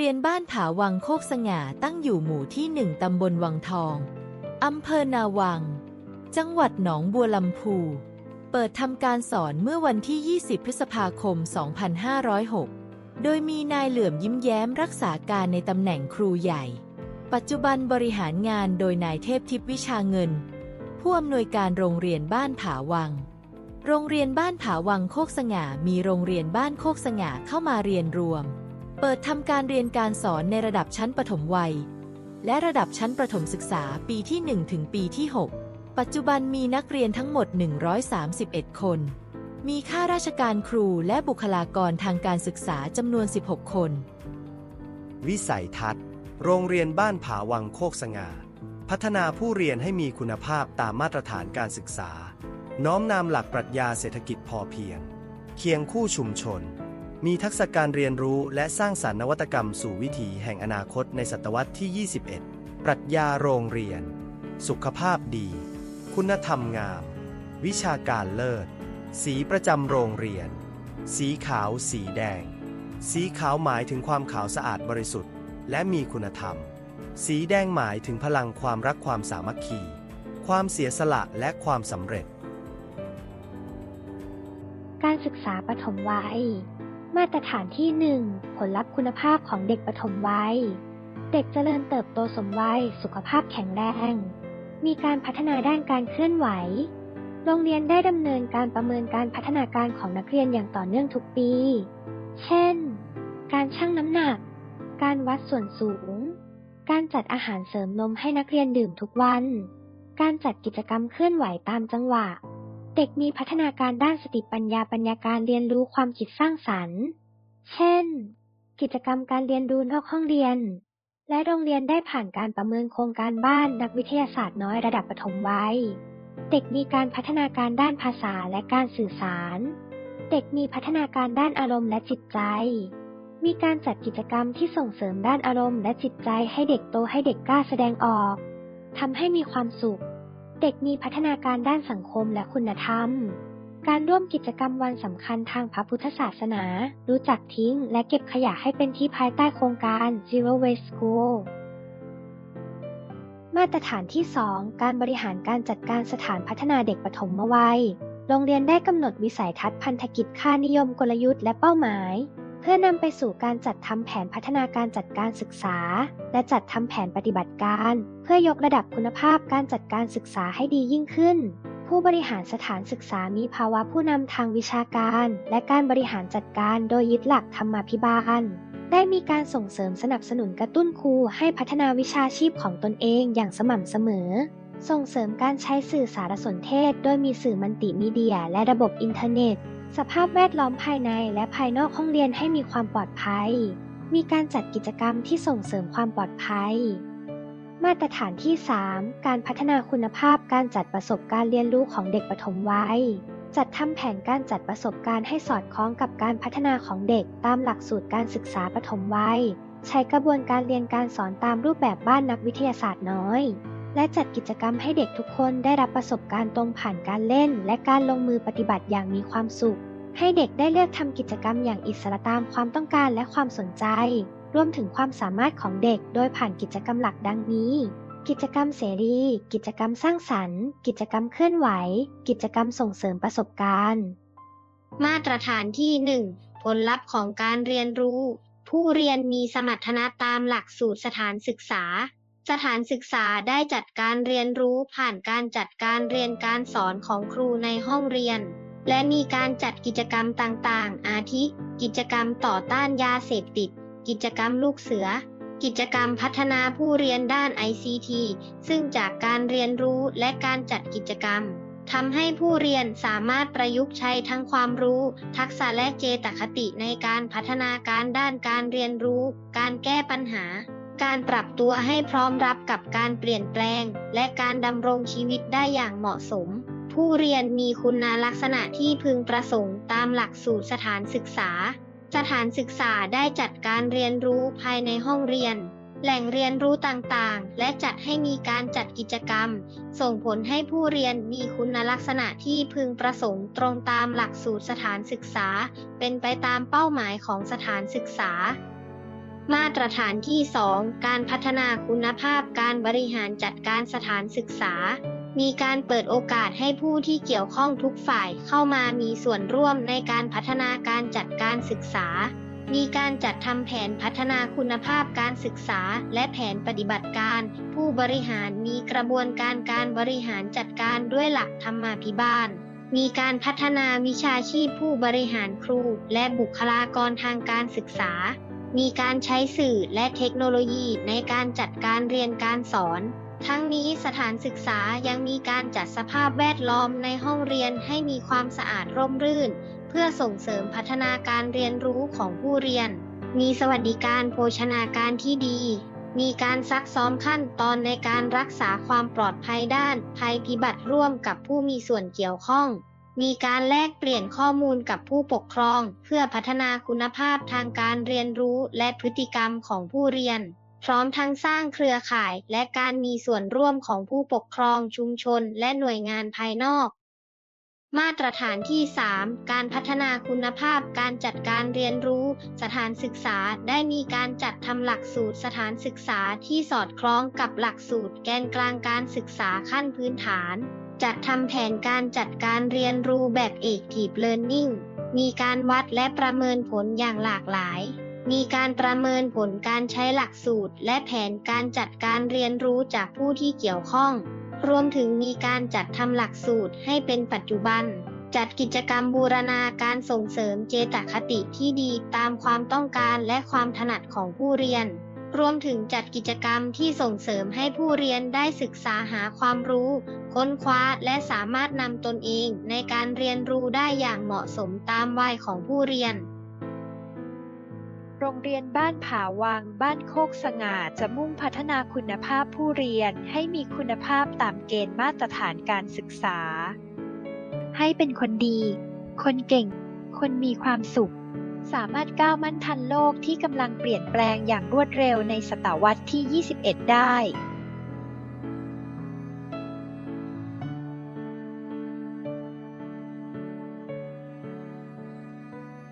เรียนบ้านผาวังโคกสง่าตั้งอยู่หมู่ที่หนึ่งตำบลวังทอง อำเภอนาวัง จังหวัดหนองบัวลำพู เปิดทำการสอนเมื่อวันที่ 20 พฤษภาคม 2506 โดยมีนายเหลื่อมยิ้มแย้มรักษาการในตำแหน่งครูใหญ่ ปัจจุบันบริหารงานโดยนายเทพทิพย์วิชาเงิน ผู้อำนวยการโรงเรียนบ้านผาวังโรงเรียนบ้านผาวังโคกสง่า มีโรงเรียนบ้านโคกสง่าเข้ามาเรียนรวม เปิดทำการเรียนการสอนในระดับชั้นประถมวัย และระดับชั้นประถมศึกษาปีที่ 1 ถึงปีที่ 6 ปัจจุบันมีนักเรียนทั้งหมด 131 คน มีข้าราชการครูและบุคลากรทางการศึกษาจำนวน 16 คน วิสัยทัศน์ โรงเรียนบ้านผาวังโคกสง่า พัฒนาผู้เรียนให้มีคุณภาพตามมาตรฐานการศึกษา น้อมนำหลักปรัชญาเศรษฐกิจพอเพียง เคียงคู่ชุมชน มีทักษะการเรียนรู้และสร้างสรรค์นวัตกรรมสู่วิถีแห่งอนาคตในศตวรรษที่ 21 ปรัชญาโรงเรียน สุขภาพดี คุณธรรมงาม วิชาการเลิศ สีประจำโรงเรียน สีขาว สีแดง สีขาวหมายถึงความขาวสะอาดบริสุทธิ์ และมีคุณธรรม สีแดงหมายถึงพลังความรักความสามัคคี ความเสียสละและความสำเร็จ การศึกษาปฐมวัย มาตรฐานที่ 1 ผลลัพธ์คุณภาพของเด็กปฐมวัย เด็กเจริญเติบโตสมวัย สุขภาพแข็งแรง มีการพัฒนาด้านการเคลื่อนไหว โรงเรียนได้ดำเนินการประเมินการพัฒนาการของนักเรียนอย่างต่อเนื่องทุกปี เช่น การชั่งน้ำหนัก การวัดส่วนสูง การจัดอาหารเสริมนมให้นักเรียนดื่มทุกวัน การจัดกิจกรรมเคลื่อนไหวตามจังหวะ เด็กมีพัฒนาการด้านสติปัญญาปัญญาการเรียนรู้ความคิดสร้างสรรค์ เช่น กิจกรรมการเรียนรู้นอกห้องเรียน และโรงเรียนได้ผ่านการประเมินโครงการบ้านนักวิทยาศาสตร์น้อยระดับประถมวัย เด็กมีการพัฒนาการด้านภาษาและการสื่อสาร เด็กมีพัฒนาการด้านอารมณ์และจิตใจ มีการจัดกิจกรรมที่ส่งเสริมด้านอารมณ์และจิตใจให้เด็กโตให้เด็กกล้าแสดงออกทำให้มีความสุข เด็กมีพัฒนาการด้านสังคมและคุณธรรม การร่วมกิจกรรมวันสำคัญทางพระพุทธศาสนา รู้จักทิ้งและเก็บขยะให้เป็นที่ภายใต้โครงการ Zero Waste School มาตรฐานที่ 2 การบริหารการจัดการสถานพัฒนาเด็กปฐมวัย โรงเรียนได้กำหนดวิสัยทัศน์พันธกิจค่านิยมกลยุทธ์และเป้าหมาย พื่อนำไปสู่การจัดทำแผนพัฒนาการจัดการศึกษา และจัดทำแผนปฏิบัติการ เพื่อยกระดับคุณภาพการจัดการศึกษาให้ดียิ่งขึ้น ผู้บริหารสถานศึกษามีภาวะผู้นำทางวิชาการ และการบริหารจัดการโดยยึดหลักธรรมาภิบาล ได้มีการส่งเสริมสนับสนุนกระตุ้นครูให้พัฒนาวิชาชีพของตนเองอย่างสม่ำเสมอส่งเสริมการใช้สื่อสารสนเทศ โดยมีสื่อมัลติมีเดีย และระบบอินเทอร์เน็ต สภาพแวดล้อมภายในและภายนอกห้องเรียนให้มีความปลอดภัย มีการจัดกิจกรรมที่ส่งเสริมความปลอดภัย มาตรฐานที่ 3 การพัฒนาคุณภาพการจัดประสบการณ์เรียนรู้ของเด็กปฐมวัย จัดทำแผนการจัดประสบการณ์ให้สอดคล้องกับการพัฒนาของเด็กตามหลักสูตรการศึกษาปฐมวัย ใช้กระบวนการเรียนการสอนตามรูปแบบบ้านนักวิทยาศาสตร์น้อย และจัดกิจกรรมให้เด็กทุกคนได้รับประสบการณ์ตรงผ่านการเล่น และการลงมือปฏิบัติอย่างมีความสุข ให้เด็กได้เลือกทำกิจกรรมอย่างอิสระตามความต้องการและความสนใจ รวมถึงความสามารถของเด็กโดยผ่านกิจกรรมหลักดังนี้ กิจกรรมเสรี กิจกรรมสร้างสรรค์ กิจกรรมเคลื่อนไหว กิจกรรมส่งเสริมประสบการณ์ มาตรฐานที่ 1 ผลลัพธ์ของการเรียนรู้ ผู้เรียนมีสมรรถนะตามหลักสูตรสถานศึกษา สถานศึกษาได้จัดการเรียนรู้ผ่านการจัดการเรียนการสอนของครูในห้องเรียน และมีการจัดกิจกรรมต่างๆ อาทิ กิจกรรมต่อต้านยาเสพติด กิจกรรมลูกเสือ กิจกรรมพัฒนาผู้เรียนด้าน ICT ซึ่งจากการเรียนรู้และการจัดกิจกรรมทำให้ผู้เรียนสามารถประยุกต์ใช้ทั้งความรู้ ทักษะและเจตคติในการพัฒนาการด้านการเรียนรู้ การแก้ปัญหา การปรับตัวให้พร้อมรับกับการเปลี่ยนแปลง และการดำรงชีวิตได้อย่างเหมาะสม ผู้เรียนมีคุณลักษณะที่พึงประสงค์ตามหลักสูตรสถานศึกษา สถานศึกษาได้จัดการเรียนรู้ภายในห้องเรียน แหล่งเรียนรู้ต่างๆ และจัดให้มีการจัดกิจกรรม ส่งผลให้ผู้เรียนมีคุณลักษณะที่พึงประสงค์ตรงตามหลักสูตรสถานศึกษา เป็นไปตามเป้าหมายของสถานศึกษา มาตรฐานที่ 2 การพัฒนาคุณภาพการบริหารจัดการสถานศึกษา มีการเปิดโอกาสให้ผู้ที่เกี่ยวข้องทุกฝ่ายเข้ามามีส่วนร่วมในการพัฒนาการจัดการศึกษา มีการจัดทำแผนพัฒนาคุณภาพการศึกษา และแผนปฏิบัติการ ผู้บริหารมีกระบวนการการบริหารจัดการด้วยหลักธรรมาภิบาลมีการพัฒนาวิชาชีพผู้บริหารครู และบุคลากรทางการศึกษา มีการใช้สื่อและเทคโนโลยีในการจัดการเรียนการสอน ทั้งนี้สถานศึกษายังมีการจัดสภาพแวดล้อมในห้องเรียนให้มีความสะอาดร่มรื่น เพื่อส่งเสริมพัฒนาการเรียนรู้ของผู้เรียน มีสวัสดิการโภชนาการที่ดี มีการซักซ้อมขั้นตอนในการรักษาความปลอดภัยด้านภัยพิบัติร่วมกับผู้มีส่วนเกี่ยวข้อง มีการแลกเปลี่ยนข้อมูลกับผู้ปกครอง เพื่อพัฒนาคุณภาพทางการเรียนรู้และพฤติกรรมของผู้เรียน พร้อมทั้งสร้างเครือข่ายและการมีส่วนร่วมของผู้ปกครองชุมชนและหน่วยงานภายนอก มาตรฐานที่ 3 การพัฒนาคุณภาพการจัดการเรียนรู้ สถานศึกษาได้มีการจัดทำหลักสูตรสถานศึกษาที่สอดคล้องกับหลักสูตรแกนกลางการศึกษาขั้นพื้นฐาน จัดทำแผนการจัดการเรียนรู้แบบ Active Learning มีการวัดและประเมินผลอย่างหลากหลาย มีการประเมินผลการใช้หลักสูตร และแผนการจัดการเรียนรู้จากผู้ที่เกี่ยวข้อง รวมถึงมีการจัดทำหลักสูตรให้เป็นปัจจุบัน จัดกิจกรรมบูรณาการส่งเสริมเจตคติที่ดีตามความต้องการและความถนัดของผู้เรียน รวมถึงจัดกิจกรรมที่ส่งเสริมให้ผู้เรียนได้ศึกษาหาความรู้ ค้นคว้าและสามารถนำตนเองในการเรียนรู้ได้อย่างเหมาะสมตามวัยของผู้เรียน โรงเรียนบ้านผาวัง บ้านโคกสง่าจะมุ่งพัฒนาคุณภาพผู้เรียนให้มีคุณภาพตามเกณฑ์มาตรฐานการศึกษา ให้เป็นคนดี คนเก่ง คนมีความสุข สามารถก้าวมั่นทันโลกที่กำลังเปลี่ยนแปลงอย่างรวดเร็วในศตวรรษที่ 21 ได้